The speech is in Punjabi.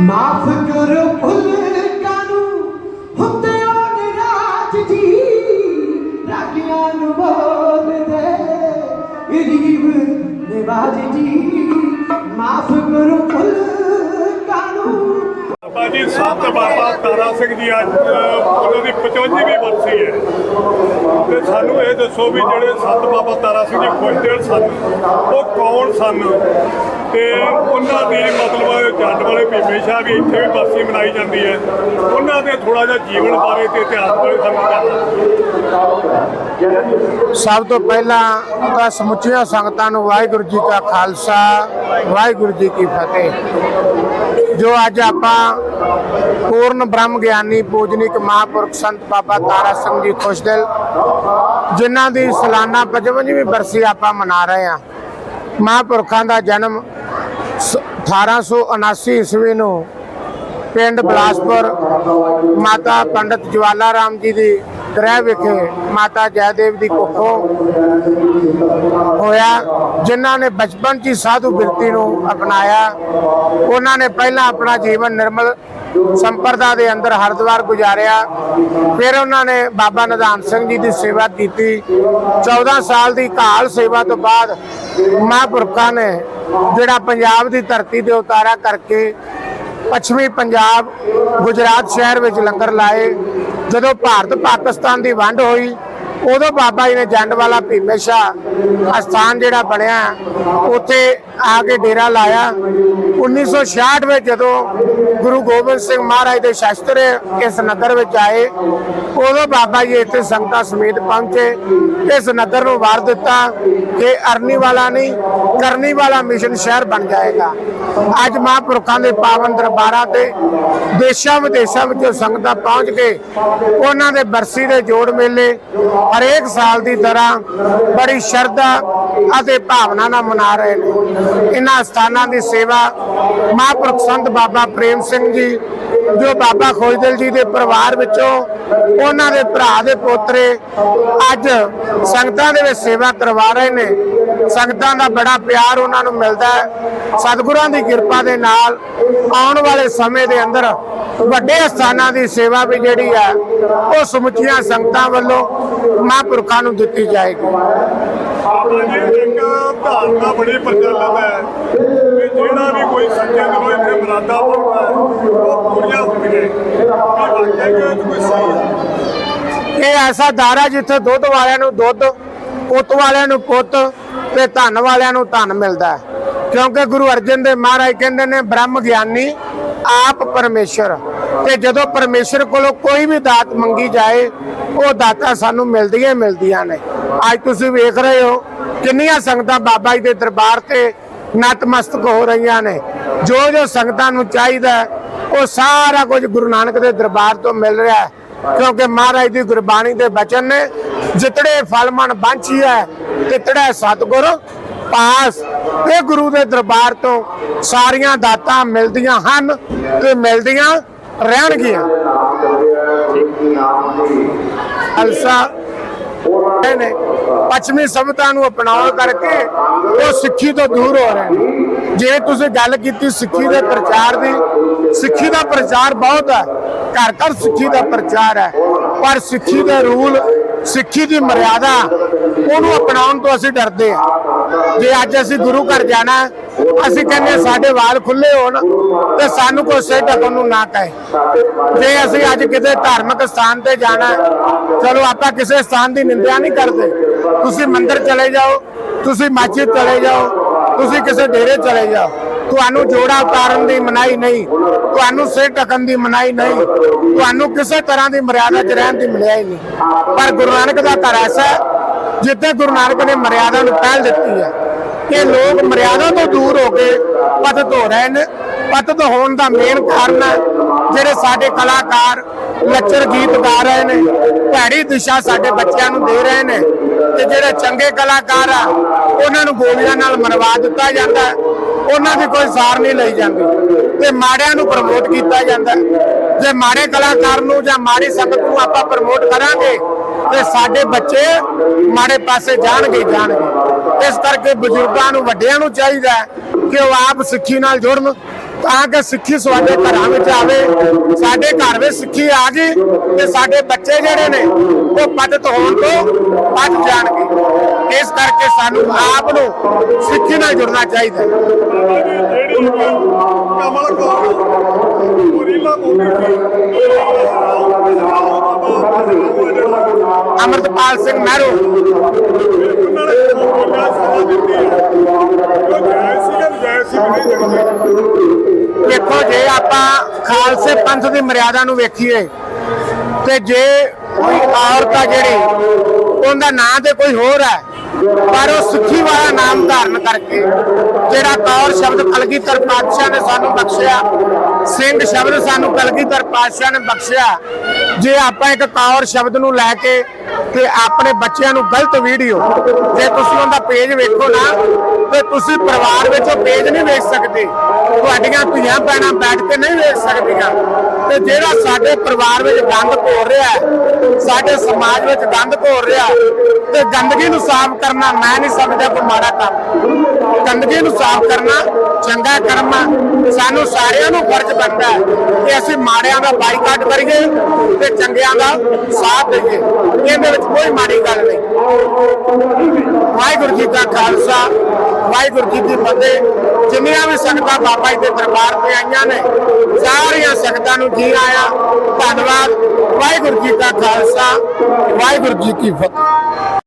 ਮਾਫ ਕਰ ਭੁੱਲ ਕਾਨੂੰ ਹੁੰਦੇ ਹੋ ਨਿਰਾਜ ਜੀ, ਰਾਗਿਆਂ ਨੂੰ ਬੋਲਦੇ, ਗਰੀਬ ਨਿਵਾਜ ਜੀ, ਮਾਫ ਜੀ ਸੰਤ ਬਾਬਾ ਤਾਰਾ ਸਿੰਘ ਜੀ ਅੱਜ ਉਹਨਾਂ ਦੀ 55ਵੀਂ ਬਰਸੀ ਹੈ। ਤੇ ਸਾਨੂੰ ਇਹ ਦੱਸੋ ਵੀ ਜਿਹੜੇ ਸੰਤ ਬਾਬਾ ਤਾਰਾ ਸਿੰਘ ਜੀ ਖੁਸ਼ਦੇਵ ਸਨ ਉਹ ਕੌਣ ਸਨ? ਤੇ ਉਹਨਾਂ ਦੀ ਮਤਲਬ ਜੱਟ ਵਾਲੇ ਭੀਮੇ ਸ਼ਾਹ ਵੀ ਇੱਥੇ ਵੀ ਬਰਸੀ ਮਨਾਈ ਜਾਂਦੀ ਹੈ। ਉਹਨਾਂ ਦੇ ਥੋੜਾ ਜਿਹਾ ਜੀਵਨ ਬਾਰੇ ਤੇ ਇਤਿਹਾਸ ਬਾਰੇ ਸਾਨੂੰ ਸਭ ਤੋਂ ਪਹਿਲਾਂ ਤਾਂ ਸਮੁੱਚੀਆਂ ਸੰਗਤਾਂ ਨੂੰ ਵਾਹਿਗੁਰੂ ਜੀ ਕਾ ਖਾਲਸਾ, ਵਾਹਿਗੁਰੂ ਜੀ ਕੀ ਫਤਿਹ। ਜੋ ਅੱਜ ਆਪਾਂ ਪੂਰਨ ਬ੍ਰਹਮ ਗਿਆਨੀ ਪੂਜਨੀਕ ਮਹਾਂਪੁਰਖ ਸੰਤ ਬਾਬਾ ਤਾਰਾ ਸਿੰਘ ਜੀ ਖੁਸ਼ਦਿਲ, ਜਿਨ੍ਹਾਂ ਦੀ ਸਾਲਾਨਾ 55ਵੀਂ ਬਰਸੀ ਆਪਾਂ ਮਨਾ ਰਹੇ ਹਾਂ। ਮਹਾਂਪੁਰਖਾਂ ਦਾ ਜਨਮ ਸ- 1879 ਈਸਵੀ ਨੂੰ ਪਿੰਡ ਬਲਾਸਪੁਰ ਮਾਤਾ ਪੰਡਤ ਜਵਾਲਾ ਰਾਮ ਜੀ ਦੀ ਗ੍ਰਹਿ ਵਿਖੇ ਮਾਤਾ ਜੈਦੇਵ ਦੀ ਕੁੱਖੋਂ ਹੋਇਆ, ਜਿਨ੍ਹਾਂ ਨੇ ਬਚਪਨ 'ਚ ਹੀ ਸਾਧੂ ਬਿਰਤੀ ਨੂੰ ਅਪਣਾਇਆ। ਉਹਨਾਂ ਨੇ ਪਹਿਲਾਂ ਆਪਣਾ ਜੀਵਨ ਨਿਰਮਲ ਸੰਪਰਦਾ ਦੇ ਅੰਦਰ ਹਰਿਦੁਆਰ ਗੁਜ਼ਾਰਿਆ। ਫਿਰ ਉਹਨਾਂ ਨੇ ਬਾਬਾ ਨਿਧਾਨ ਸਿੰਘ ਜੀ ਦੀ ਸੇਵਾ ਕੀਤੀ। 14 ਸਾਲ ਦੀ ਕਾਲ ਸੇਵਾ ਤੋਂ ਬਾਅਦ ਮਹਾਂਪੁਰਖਾਂ ਨੇ ਜਿਹੜਾ ਪੰਜਾਬ ਦੀ ਧਰਤੀ ਤੇ ਉਤਾਰਾ ਕਰਕੇ ਪੱਛਮੀ ਪੰਜਾਬ, ਗੁਜਰਾਤ ਸ਼ਹਿਰ ਵਿੱਚ ਲੰਗਰ ਲਾਏ। ਜਦੋਂ ਭਾਰਤ ਪਾਕਿਸਤਾਨ ਦੀ ਵੰਡ ਹੋਈ ਉਦੋਂ ਬਾਬਾ ਜੀ ਨੇ ਜੰਡਵਾਲਾ ਭੀਮੇ ਸ਼ਾਹ ਅਸਥਾਨ ਜਿਹੜਾ ਬਣਿਆ, ਉੱਥੇ ਆ ਕੇ ਡੇਰਾ ਲਾਇਆ। 1966 ਵਿੱਚ ਜਦੋਂ ਗੁਰੂ ਗੋਬਿੰਦ ਸਿੰਘ ਮਹਾਰਾਜ ਦੇ ਸ਼ਸਤਰ ਇਸ ਨਗਰ ਵਿੱਚ ਆਏ, ਉਦੋਂ ਬਾਬਾ ਜੀ ਇੱਥੇ ਸੰਗਤਾਂ ਸਮੇਤ ਪਹੁੰਚੇ। ਇਸ ਨਗਰ ਨੂੰ ਵਾਰ ਦਿੱਤਾ ਕਿ ਅਰਨੀ ਵਾਲਾ ਨਹੀਂ ਕਰਨੀ ਵਾਲਾ ਮਿਸ਼ਨ ਸ਼ਹਿਰ ਬਣ ਜਾਏਗਾ। ਅੱਜ ਮਹਾਂਪੁਰਖਾਂ ਦੇ ਪਾਵਨ ਦਰਬਾਰਾਂ ਤੇ ਦੇਸ਼ਾਂ ਵਿਦੇਸ਼ਾਂ ਵਿੱਚੋਂ ਸੰਗਤਾਂ ਪਹੁੰਚ ਕੇ ਉਹਨਾਂ ਦੇ ਬਰਸੀ ਦੇ ਜੋੜ ਮੇਲੇ ਹਰੇਕ ਸਾਲ ਦੀ ਤਰ੍ਹਾਂ ਬੜੀ ਸ਼ਰਧਾ ਅਤੇ ਭਾਵਨਾ ਨਾਲ ਮਨਾ ਰਹੇ ਨੇ। ਇਹਨਾਂ ਸਥਾਨਾਂ ਦੀ ਸੇਵਾ ਮਹਾਂਪੁਰਖ ਸੰਤ ਬਾਬਾ ਪ੍ਰੇਮ ਸਿੰਘ ਜੀ ਜੋ ਬਾਬਾ ਖੋਜਦਲ ਜੀ ਦੇ ਪਰਿਵਾਰ ਵਿੱਚੋਂ ਉਹਨਾਂ ਦੇ ਭਰਾ ਦੇ ਪੋਤਰੇ ਅੱਜ ਸੰਗਤਾਂ ਦੇ ਵਿੱਚ ਸੇਵਾ ਕਰਵਾ ਰਹੇ ਨੇ। ਸੰਗਤਾਂ ਦਾ ਬੜਾ ਪਿਆਰ ਉਹਨਾਂ ਨੂੰ ਮਿਲਦਾ ਹੈ। ਸਤਿਗੁਰਾਂ ਦੀ ਕਿਰਪਾ ਦੇ ਨਾਲ ਆਉਣ ਵਾਲੇ ਸਮੇਂ ਦੇ ਅੰਦਰ ਵੱਡੇ ਸਥਾਨਾਂ ਦੀ ਸੇਵਾ ਵੀ ਜਿਹੜੀ ਹੈ, ਉਹ ਸਮੁੱਚੀਆਂ ਸੰਗਤਾਂ ਵੱਲੋਂ ਮਹਾਂਪੁਰਖਾਂ ਨੂੰ ਦਿੱਤੀ ਜਾਏਗੀ। ਧਾਰਨਾ ਬੜੀ ਪ੍ਰਚਲਿਤ ਹੈ ਕਿ ਜਿਹੜਾ ਵੀ ਕੋਈ ਸੱਚੇ ਦਿਲੋਂ ਇੱਥੇ ਮਰਾਦਾ ਪਾਉਂਦਾ ਹੈ, ਉਹ ਪੂਰੀਆਂ ਹੁੰਦੀਆਂ ਇਹ ਵਾਕਿਆ ਕਿ ਕੋਈ ਸਹੀ ਹੈ? ਇਹ ਐਸਾ ਦਰ ਜਿੱਥੇ ਦੁੱਧ ਵਾਲਿਆਂ ਨੂੰ ਦੁੱਧ, ਪੁੱਤ ਵਾਲਿਆਂ ਨੂੰ ਪੁੱਤ ਤੇ ਧਨ ਵਾਲਿਆਂ ਨੂੰ ਧਨ ਮਿਲਦਾ ਹੈ। ਕਿਉਂਕਿ ਗੁਰੂ ਅਰਜਨ ਦੇਵ ਮਹਾਰਾਜ ਕਹਿੰਦੇ ਨੇ, ਬ੍ਰਹਮ ਗਿਆਨੀ, ਆਪ ਪਰਮੇਸ਼ਰ। ਤੇ ਜਦੋਂ ਪਰਮੇਸ਼ਰ ਕੋਲੋਂ ਕੋਈ ਵੀ ਦਾਤ ਮੰਗੀ ਜਾਏ, ਉਹ ਦਾਤਾਂ ਸਾਨੂੰ ਮਿਲਦੀਆਂ ਹੀ ਮਿਲਦੀਆਂ ਨੇ। ਅੱਜ ਤੁਸੀਂ ਵੇਖ ਰਹੇ ਹੋ ਕਿੰਨੀਆਂ ਸੰਗਤਾਂ ਬਾਬਾ ਜੀ ਦੇ ਦਰਬਾਰ ਤੇ ਨਤਮਸਤਕ ਹੋ ਰਹੀਆਂ ਨੇ? ਜੋ ਜੋ ਸੰਗਤਾਂ ਨੂੰ ਚਾਹੀਦਾ ਉਹ ਸਾਰਾ ਕੁਝ ਗੁਰੂ ਨਾਨਕ ਦੇ ਦਰਬਾਰ ਤੋਂ ਮਿਲ ਰਿਹਾ ਹੈ। ਕਿਉਂਕਿ ਮਹਾਰਾਜ ਦੀ ਗੁਰਬਾਣੀ ਦੇ ਬਚਨ ਨੇ, ਜਿਤੜੇ ਫਲ ਮਨ ਬਾਂਝੀ ਹੈ ਤਿਤੜਾ ਸਤਿਗੁਰ ਪਾਸ। ਇਹ ਗੁਰੂ ਦੇ ਦਰਬਾਰ ਤੋਂ ਸਾਰੀਆਂ ਦਾਤਾਂ ਮਿਲਦੀਆਂ ਹਨ ਤੇ ਮਿਲਦੀਆਂ ਰਹਿਣਗੀਆਂ। ਅਲਸਾ ਇਹ ਨੇ, ਪੱਛਮੀ ਸਭਤਾ ਨੂੰ ਅਪਣਾਉਣ ਕਰਕੇ ਉਹ ਸਿੱਖੀ ਤੋਂ ਦੂਰ ਹੋ ਰਹੇ ਨੇ। ਜੇ ਤੁਸੀਂ ਗੱਲ ਕੀਤੀ ਸਿੱਖੀ ਦੇ ਪ੍ਰਚਾਰ ਦੀ, ਸਿੱਖੀ ਦਾ ਪ੍ਰਚਾਰ ਬਹੁਤ ਹੈ, ਘਰ ਘਰ ਸਿੱਖੀ ਦਾ ਪ੍ਰਚਾਰ ਹੈ, ਪਰ ਸਿੱਖੀ ਦੇ ਰੂਲ, ਸਿੱਖੀ ਦੀ ਮਰਿਆਦਾ ਉਹਨੂੰ ਅਪਣਾਉਣ ਤੋਂ ਅਸੀਂ ਡਰਦੇ ਹਾਂ। ਜੇ ਅੱਜ ਅਸੀਂ ਗੁਰੂ ਘਰ ਜਾਣਾ ਅਸੀਂ ਕਹਿੰਦੇ ਸਾਡੇ ਵਾਲ ਖੁੱਲੇ ਹੋਣ ਤੇ ਸਾਨੂੰ ਕੋਈ ਸਿਰ ਢੱਕਣ ਨੂੰ ਨਾ ਕਹੇ। ਜੇ ਅਸੀਂ ਅੱਜ ਕਿਤੇ ਧਾਰਮਿਕ ਸਥਾਨ ਤੇ ਜਾਣਾ ਚਲੋ ਆਪਾਂ ਕਿਸੇ ਸਥਾਨ ਦੀ ਨਿੰਦਿਆ ਨਹੀਂ ਕਰਦੇ। ਤੁਸੀਂ ਮੰਦਿਰ ਚਲੇ ਜਾਓ, ਤੁਸੀਂ ਮਸਜਿਦ ਚਲੇ ਜਾਓ, ਤੁਸੀਂ ਕਿਸੇ ਡੇਰੇ ਚਲੇ ਜਾਓ। ਤੁਹਾਨੂੰ ਜੋੜਾ ਉਤਾਰਨ ਦੀ ਮਨਾਹੀ ਨਹੀਂ, ਤੁਹਾਨੂੰ ਸਿਰ ਢੱਕਣ ਦੀ ਮਨਾਹੀ ਨਹੀਂ, ਤੁਹਾਨੂੰ ਕਿਸੇ ਤਰ੍ਹਾਂ ਦੀ ਮਰਿਆਦਾ 'ਚ ਰਹਿਣ ਦੀ ਮਨਾਹੀ ਨਹੀਂ। ਪਰ ਗੁਰੂ ਨਾਨਕ ਦਾ ਘਰ ਐਸਾ ਹੈ, ਜਿੱਥੇ ਗੁਰੂ ਨਾਨਕ ਨੇ ਮਰਿਆਦਾ ਨੂੰ ਪਹਿਲ ਦਿੱਤੀ ਹੈ। ਕਿ ਲੋਕ ਮਰਿਆਦਾ ਤੋਂ ਦੂਰ ਹੋ ਕੇ ਪਤਿਤ ਹੋ ਰਹੇ ਨੇ। ਪਤਿਤ ਹੋਣ ਦਾ ਮੇਨ ਕਾਰਨ ਹੈ ਜਿਹੜੇ ਸਾਡੇ ਕਲਾਕਾਰ ਲੱਚਰ ਗੀਤ ਗਾ ਰਹੇ ਨੇ, ਭੈੜੀ ਦਿਸ਼ਾ ਸਾਡੇ ਬੱਚਿਆਂ ਨੂੰ ਦੇ ਰਹੇ ਨੇ ਤੇ ਜਿਹੜੇ ਚੰਗੇ ਕਲਾਕਾਰ ਆ, ਉਹਨਾਂ ਨੂੰ ਗੋਲੀਆਂ ਨਾਲ ਮਰਵਾ ਦਿੱਤਾ ਜਾਂਦਾ ਉਹਨਾਂ ਦੀ ਕੋਈ ਸਾਰ ਨਹੀਂ ਲਈ ਜਾਂਦੀ ਤੇ ਮਾੜਿਆਂ ਨੂੰ ਪ੍ਰਮੋਟ ਕੀਤਾ ਜਾਂਦਾ ਜੇ ਮਾੜੇ ਕਲਾਕਾਰ ਨੂੰ ਜਾਂ ਮਾੜੀ ਸੰਗਤ ਨੂੰ ਆਪਾਂ ਪ੍ਰਮੋਟ ਕਰਾਂਗੇ ਤੇ ਸਾਡੇ ਬੱਚੇ ਮਾੜੇ ਪਾਸੇ ਜਾਣਗੇ ਜਾਣਗੇ। ਇਸ ਕਰਕੇ ਬਜ਼ੁਰਗਾਂ ਨੂੰ, ਵੱਡਿਆਂ ਨੂੰ ਚਾਹੀਦਾ ਕਿ ਉਹ ਆਪ ਸਿੱਖੀ ਨਾਲ ਜੁੜਨ, ਤਾਂ ਕਿ ਸਿੱਖੀ ਸਾਡੇ ਘਰਾਂ ਵਿੱਚ ਆਵੇ, ਸਾਡੇ ਘਰ ਵਿੱਚ ਸਿੱਖੀ ਆ ਗਈ ਤੇ ਸਾਡੇ ਬੱਚੇ ਜਿਹੜੇ ਨੇ, ਉਹ ਪਤਿਤ ਹੋਣ ਤੋਂ ਬਚ ਜਾਣਗੇ। ਇਸ ਕਰਕੇ ਸਾਨੂੰ ਆਪ ਨੂੰ ਸਿੱਖੀ ਨਾਲ ਜੁੜਨਾ ਚਾਹੀਦਾ ਹੈ। ਕਮਲ ਕੌਰ ਗੁਰੀਲਾ ਮੋਦੀ ਅਮਰਤਪਾਲ ਸਿੰਘ ਮਹਿਰੂ ਖਾਲਸੇ ਪੰਥ ਦੀ ਮਰਿਆਦਾ ਨੂੰ ਵੇਖੀਏ, ਤੇ ਜੇ ਕੋਈ ਔਰਤ ਆ ਜਿਹੜੀ, ਉਹਦਾ ਨਾਂ ਤੇ ਕੋਈ ਹੋਰ ਹੈ, ਪਰ ਉਹ ਸਿੱਖੀ ਵਾਲਾ ਨਾਮ ਧਾਰਨ ਕਰਕੇ, ਜਿਹੜਾ ਕੌਰ ਸ਼ਬਦ ਕਲਗੀਧਰ ਪਾਤਸ਼ਾਹ ਨੇ ਸਾਨੂੰ ਬਖਸ਼ਿਆ, ਸਿੰਘ ਸ਼ਬਦ ਸਾਨੂੰ ਕਲਗੀਧਰ ਪਾਤਸ਼ਾਹ ਨੇ ਬਖਸ਼ਿਆ, ਜੇ ਆਪਾਂ ਇੱਕ ਕੌਰ ਸ਼ਬਦ ਨੂੰ ਲੈ ਕੇ ਤੇ ਆਪਣੇ ਬੱਚਿਆਂ ਨੂੰ ਗਲਤ ਵੀਡੀਓ ਜੇ ਤੁਸੀਂ ਉਹਦਾ ਪੇਜ ਵੇਖੋ ਨਾ, ਤੇ ਤੁਸੀਂ ਪਰਿਵਾਰ ਵਿੱਚ ਉਹ ਪੇਜ ਨਹੀਂ ਵੇਖ ਸਕਦੇ। ਤੁਹਾਡੀਆਂ ਧੀਆਂ ਭੈਣਾਂ ਬੈਠ ਕੇ ਨਹੀਂ ਵੇਖ ਸਕਦੀਆਂ। ਤੇ ਜਿਹੜਾ ਸਾਡੇ ਪਰਿਵਾਰ ਵਿੱਚ ਗੰਦ ਘੋਰ ਰਿਹਾ ਹੈ, ਸਾਡੇ ਸਮਾਜ ਵਿੱਚ ਗੰਦ ਘੋਲ ਰਿਹਾ ਤੇ ਗੰਦਗੀ ਨੂੰ ਸਾਫ਼ ਕਰਨਾ ਮੈਂ ਨਹੀਂ ਸਮਝਦਾ ਕੋਈ ਮਾੜਾ ਕੰਮ। ਗੰਦਗੀ ਨੂੰ ਸਾਫ਼ ਕਰਨਾ ਚੰਗਾ ਕਰਮ ਆ। ਸਾਨੂੰ ਸਾਰਿਆਂ ਨੂੰ ਫਰਜ਼ ਬਣਦਾ ਹੈ ਕਿ ਅਸੀਂ ਮਾੜਿਆਂ ਦਾ ਬਾਈਕਾਟ ਕਰੀਏ ਤੇ ਚੰਗਿਆਂ ਦਾ ਸਾਥ ਦੇਈਏ। ਇਹਦੇ ਵਿੱਚ ਕੋਈ ਮਾੜੀ ਗੱਲ ਨਹੀਂ। ਵਾਹਿਗੁਰੂ ਜੀ ਕਾ ਖਾਲਸਾ ਵਾਹਿਗੁਰੂ ਜੀ ਕੀ ਫਤਿਹ। ਜਿੰਨੀਆਂ ਵੀ ਸੰਗਤਾਂ ਬਾਬਾ ਜੀ ਦੇ ਦਰਬਾਰ ਤੇ ਆਈਆਂ ਨੇ, ਸਾਰੀਆਂ ਸੰਗਤਾਂ ਨੂੰ ਜੀ ਆਇਆ। ਧੰਨਵਾਦ। ਵਾਹਿਗੁਰੂ ਜੀ ਕਾ ਖਾਲਸਾ, ਵਾਹਿਗੁਰੂ ਜੀ ਕੀ ਫਤਿਹ।